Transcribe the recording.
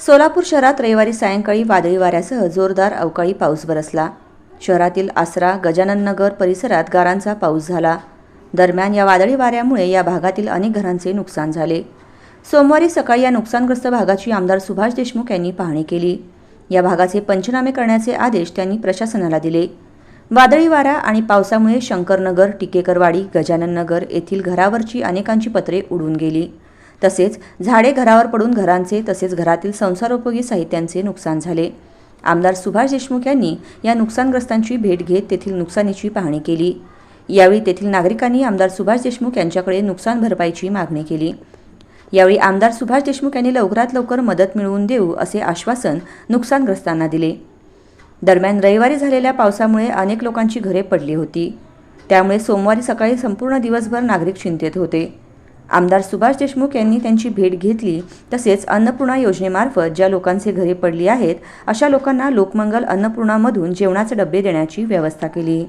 सोलापूर शहरात रविवारी सायंकाळी वादळी वाऱ्यासह जोरदार अवकाळी पाऊस बरसला शहरातील आसरा गजानन नगर परिसरात गारांचा पाऊस झाला. दरम्यान या वादळी वाऱ्यामुळे या भागातील अनेक घरांचे नुकसान झाले. सोमवारी सकाळी या नुकसानग्रस्त भागाची आमदार सुभाष देशमुख यांनी पाहणी केली. या भागाचे पंचनामे करण्याचे आदेश त्यांनी प्रशासनाला दिले. वादळी वारा आणि पावसामुळे शंकरनगर टिकेकरवाडी गजानन नगर येथील घरावरची अनेकांची पत्रे उडून गेली. तसेच झाडे घरावर पडून घरांचे तसेच घरातील संसारोपयोगी साहित्यांचे नुकसान झाले. आमदार सुभाष देशमुख यांनी या नुकसानग्रस्तांची भेट घेत तेथील नुकसानीची पाहणी केली. यावेळी तेथील नागरिकांनी आमदार सुभाष देशमुख यांच्याकडे नुकसान भरपाईची मागणी केली. यावेळी आमदार सुभाष देशमुख यांनी लवकरात लवकर मदत मिळवून देऊ असे आश्वासन नुकसानग्रस्तांना दिले. दरम्यान रविवारी झालेल्या पावसामुळे अनेक लोकांची घरे पडली होती. त्यामुळे सोमवारी सकाळी संपूर्ण दिवसभर नागरिक चिंतेत होते. आमदार सुभाष देशमुख यांनी त्यांची भेट घेतली. तसेच अन्नपूर्णा योजनेमार्फत ज्या लोकांचे घरे पडली आहेत अशा लोकांना लोकमंगल अन्नपूर्णामधून जेवणाचे डबे देण्याची व्यवस्था केली.